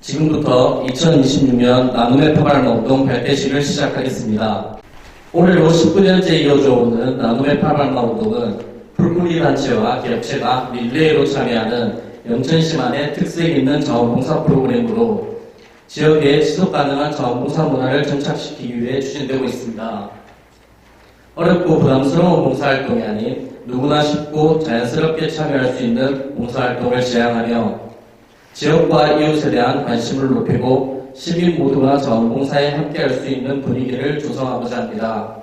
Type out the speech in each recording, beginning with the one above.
지금부터 2026년 나눔의 파발마 운동 발대식을 시작하겠습니다. 올해로 19년째 이어져 오는 나눔의 파발마 운동은 풀뿌리 단체와 기업체가 릴레이로 참여하는 영천시만의 특색 있는 자원봉사 프로그램으로 지역에 지속 가능한 자원봉사 문화를 정착시키기 위해 추진되고 있습니다. 어렵고 부담스러운 봉사활동이 아닌 누구나 쉽고 자연스럽게 참여할 수 있는 봉사활동을 지향하며 지역과 이웃에 대한 관심을 높이고 시민 모두가 자원봉사에 함께할 수 있는 분위기를 조성하고자 합니다.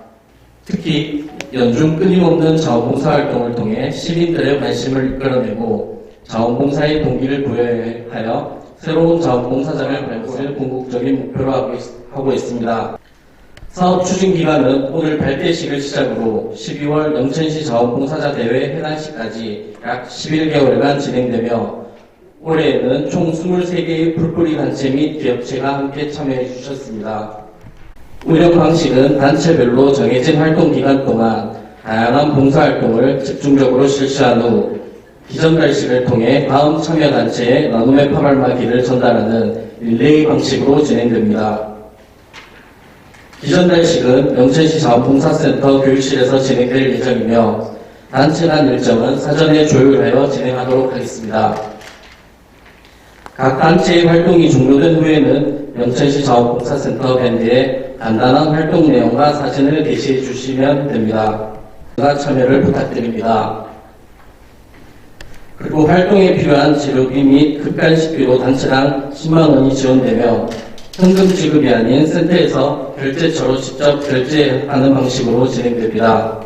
특히 연중 끊임없는 자원봉사 활동을 통해 시민들의 관심을 이끌어내고 자원봉사의 동기를 부여하여 새로운 자원봉사장을 발굴을 궁극적인 목표로 하고, 있, 하고 있습니다. 사업 추진 기간은 오늘 발대식을 시작으로 12월 영천시 자원봉사자 대회 해단식까지 약 11개월간 진행되며 올해에는 총 23개의 풀뿌리 단체 및 기업체가 함께 참여해 주셨습니다. 운영 방식은 단체별로 정해진 활동 기간 동안 다양한 봉사활동을 집중적으로 실시한 후 기존 달식을 통해 다음 참여 단체에 나눔의 파발마기를 전달하는 릴레이 방식으로 진행됩니다. 기존 달식은 영천시 자원봉사센터 교육실에서 진행될 예정이며 단체 간 일정은 사전에 조율하여 진행하도록 하겠습니다. 각 단체의 활동이 종료된 후에는 영천시 자원봉사센터 밴드에 간단한 활동 내용과 사진을 게시해 주시면 됩니다. 참여를 부탁드립니다. 그리고 활동에 필요한 재료비 및 급간식비로 단체당 10만 원이 지원되며 현금 지급이 아닌 센터에서 결제처로 직접 결제하는 방식으로 진행됩니다.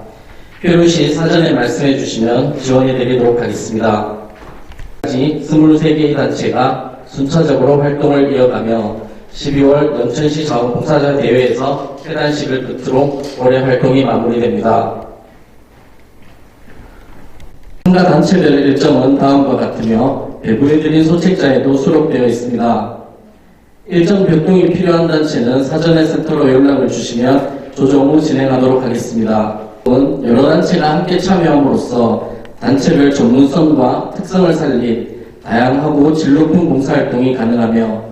필요시 사전에 말씀해 주시면 지원해 드리도록 하겠습니다. 까지 23개의 단체가 순차적으로 활동을 이어가며 12월 영천시 자원봉사자 대회에서 해단식을 끝으로 올해 활동이 마무리됩니다. 참가 단체별 일정은 다음과 같으며 배부해드린 소책자에도 수록되어 있습니다. 일정 변동이 필요한 단체는 사전에 센터로 연락을 주시면 조정 후 진행하도록 하겠습니다. 여러 단체가 함께 참여함으로써 단체별 전문성과 특성을 살린 다양하고 질 높은 봉사활동이 가능하며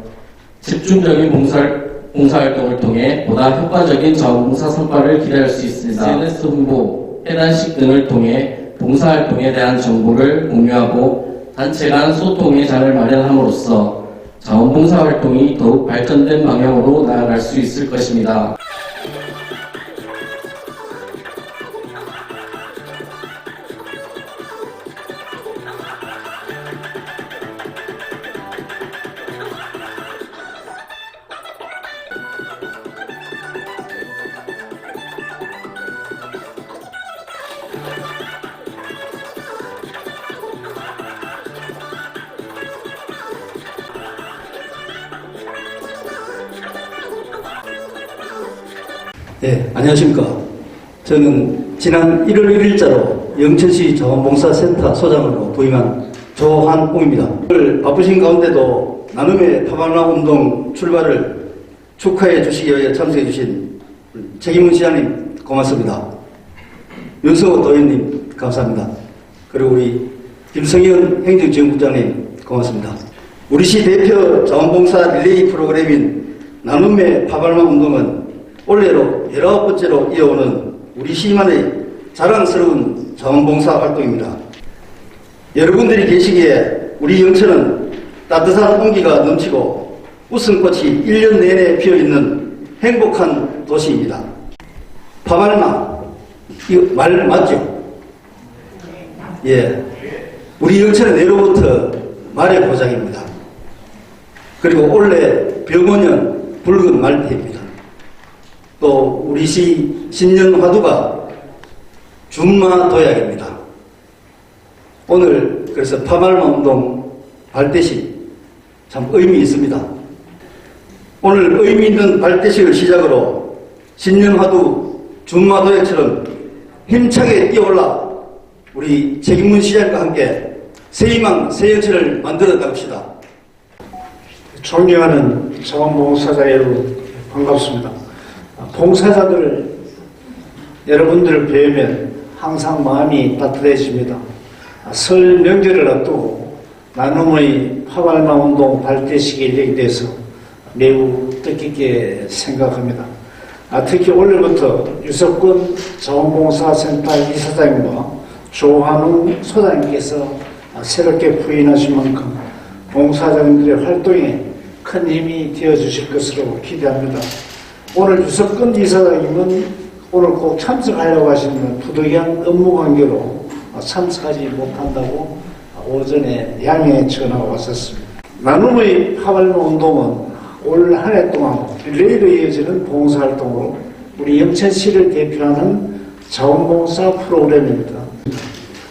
집중적인 봉사, 봉사활동을 통해 보다 효과적인 자원봉사 성과를 기대할 수 있습니다. SNS 홍보, 해단식 등을 통해 봉사활동에 대한 정보를 공유하고 단체 간 소통의 장을 마련함으로써 자원봉사 활동이 더욱 발전된 방향으로 나아갈 수 있을 것입니다. 네, 안녕하십니까. 저는 지난 1월 1일자로 영천시 자원봉사센터 소장으로 부임한 조한웅입니다. 오늘 바쁘신 가운데도 나눔의 파발마 운동 출발을 축하해 주시기 위해 참석해 주신 책임문 시장님 고맙습니다. 윤성호 도현님 감사합니다. 그리고 우리 김성현 행정지원국장님 고맙습니다. 우리 시 대표 자원봉사 릴레이 프로그램인 나눔의 파발마 운동은 올해로 19번째로 이어오는 우리 시만의 자랑스러운 자원봉사 활동입니다. 여러분들이 계시기에 우리 영천은 따뜻한 온기가 넘치고 웃음꽃이 1년 내내 피어있는 행복한 도시입니다. 파발마, 이거 말 맞죠? 예. 우리 영천은 내로부터 말의 고장입니다. 그리고 올해 병원년 붉은 말대입니다. 또 우리 시 신년 화두가 준마 도약입니다. 오늘 그래서 파말마 운동 발대식 참 의미 있습니다. 오늘 의미 있는 발대식을 시작으로 신년 화두 준마 도약처럼 힘차게 뛰어올라 우리 책임문 시장과 함께 새희망 새연체를 만들어 나갑시다. 존경하는 자원봉사자 여러분 반갑습니다. 봉사자들 여러분들을 뵈면 항상 마음이 따뜻해집니다. 설 명절을 앞두고 나눔의 파발마 운동 발대식 인력에 대해서 매우 뜻깊게 생각합니다. 아, 특히 올해부터 유석권 자원봉사센터 이사장과 조한웅 소장님께서 아, 새롭게 부임하신 만큼 봉사자님들의 활동에 큰 힘이 되어 주실 것으로 기대합니다. 오늘 유석근 이사장님은 오늘 꼭 참석하려고 하시는 부득이한 업무 관계로 참석하지 못한다고 오전에 양해 전화가 왔었습니다. 나눔의 파발마 운동은 올 한 해 동안 릴레이로 이어지는 봉사활동으로 우리 영천시를 대표하는 자원봉사 프로그램입니다.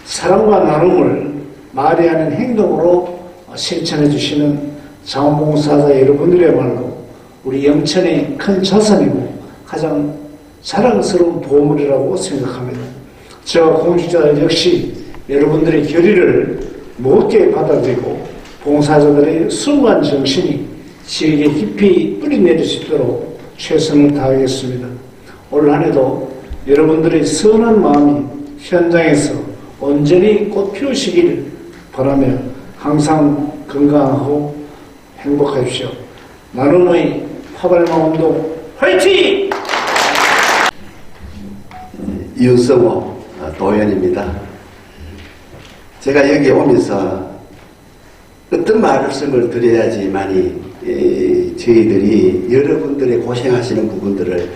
사랑과 나눔을 말이 하는 행동으로 실천해 주시는 자원봉사자 여러분들이야말로 우리 영천의 큰 자산이고 가장 자랑스러운 보물이라고 생각합니다. 저와 공직자들 역시 여러분들의 결의를 무겁게 받아들이고 봉사자들의 숭고한 정신이 지역에 깊이 뿌리내릴 수 있도록 최선을 다하겠습니다. 올 한해도 여러분들의 선한 마음이 현장에서 온전히 꽃 피우시길 바라며 항상 건강하고 행복하십시오. 나눔의 파발마 운동 화이팅! 윤성호 도연입니다. 제가 여기 오면서 어떤 말씀을 드려야지만이 에, 저희들이 여러분들의 고생하시는 부분들을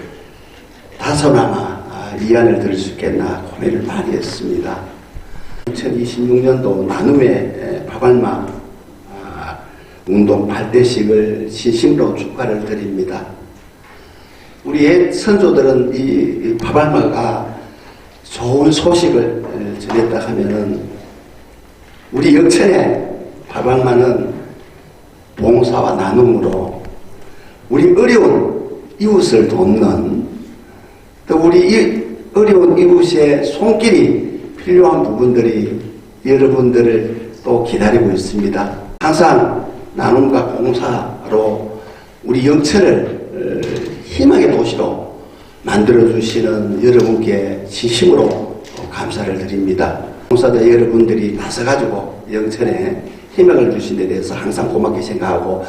다소나마 아, 이안을 들을 수 있겠나 고민을 많이 했습니다. 2026년도 나눔의 아, 운동 발대식을 진심으로 축하를 드립니다. 우리 옛 선조들은 이, 이 파발마가 좋은 소식을 에, 전했다 하면은 우리 영천의 파발마는 봉사와 나눔으로 우리 어려운 이웃을 돕는 또 우리 이 어려운 이웃의 손길이 필요한 부분들이 여러분들을 또 기다리고 있습니다. 항상 나눔과 봉사로 우리 영천을 어, 희망의 도시로 만들어주시는 여러분께 진심으로 감사를 드립니다. 봉사자 여러분들이 나서가지고 영천에 희망을 주신 데 대해서 항상 고맙게 생각하고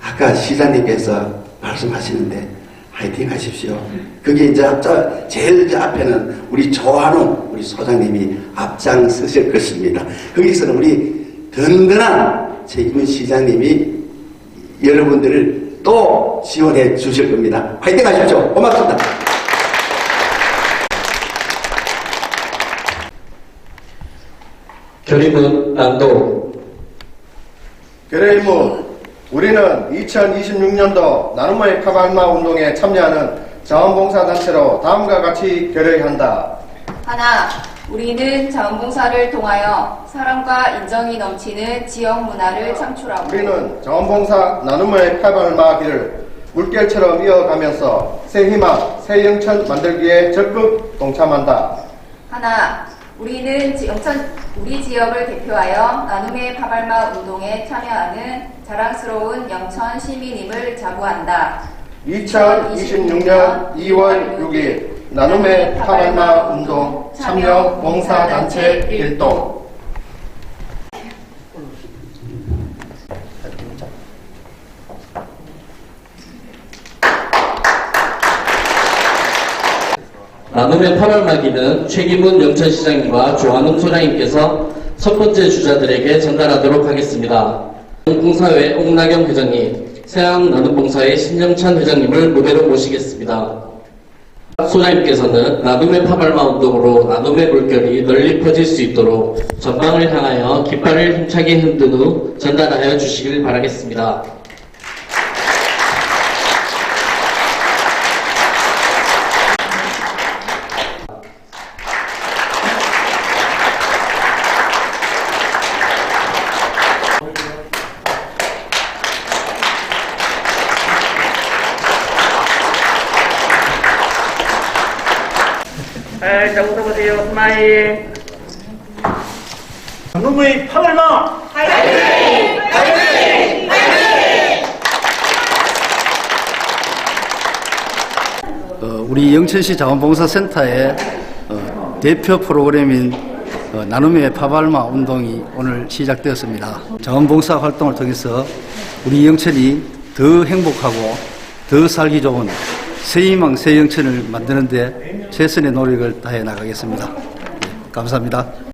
아까 시장님께서 말씀하시는데 화이팅 하십시오. 그게 이제 앞자, 제일 이제 앞에는 우리 조한웅 우리 소장님이 앞장서실 것입니다. 거기서는 우리 든든한 최기문 시장님이 여러분들을 또 지원해 주실 겁니다. 화이팅 하십시오. 고맙습니다. 결의문 낭독 결의문 우리는 2026년도 나눔의 파발마 운동에 참여하는 자원봉사단체로 다음과 같이 결의한다. 하나, 우리는 자원봉사를 통하여 사랑과 인정이 넘치는 지역 문화를 창출하고 우리는 자원봉사 나눔의 길을 물결처럼 이어가면서 새 희망, 새 영천 만들기에 적극 동참한다. 하나, 우리는 지- 영천 우리 지역을 대표하여 나눔의 파발마 운동에 참여하는 자랑스러운 영천 시민임을 자부한다. 2026년 2월 6일 나눔의 파발마 운동 참여 봉사단체 일동 나눔의 8월마기는 최기문 영천시장님과 조한웅 소장님께서 첫 번째 주자들에게 전달하도록 하겠습니다. 봉사회 옥나경 회장님, 세안 나눔봉사회 신영찬 회장님을 무대로 모시겠습니다. 소장님께서는 나눔의 파발마 운동으로 나눔의 물결이 널리 퍼질 수 있도록 전방을 향하여 깃발을 힘차게 흔든 후 전달하여 주시길 바라겠습니다. 네, 자, 웃어보세요. 스마일. 나눔의 파발마 어, 우리 영천시 자원봉사센터의 어, 대표 프로그램인 어, 나눔의 파발마 운동이 오늘 시작되었습니다. 자원봉사 활동을 통해서 우리 영천이 더 행복하고 더 살기 좋은 새희망 새영천을 만드는데 최선의 노력을 다해 나가겠습니다. 네, 감사합니다.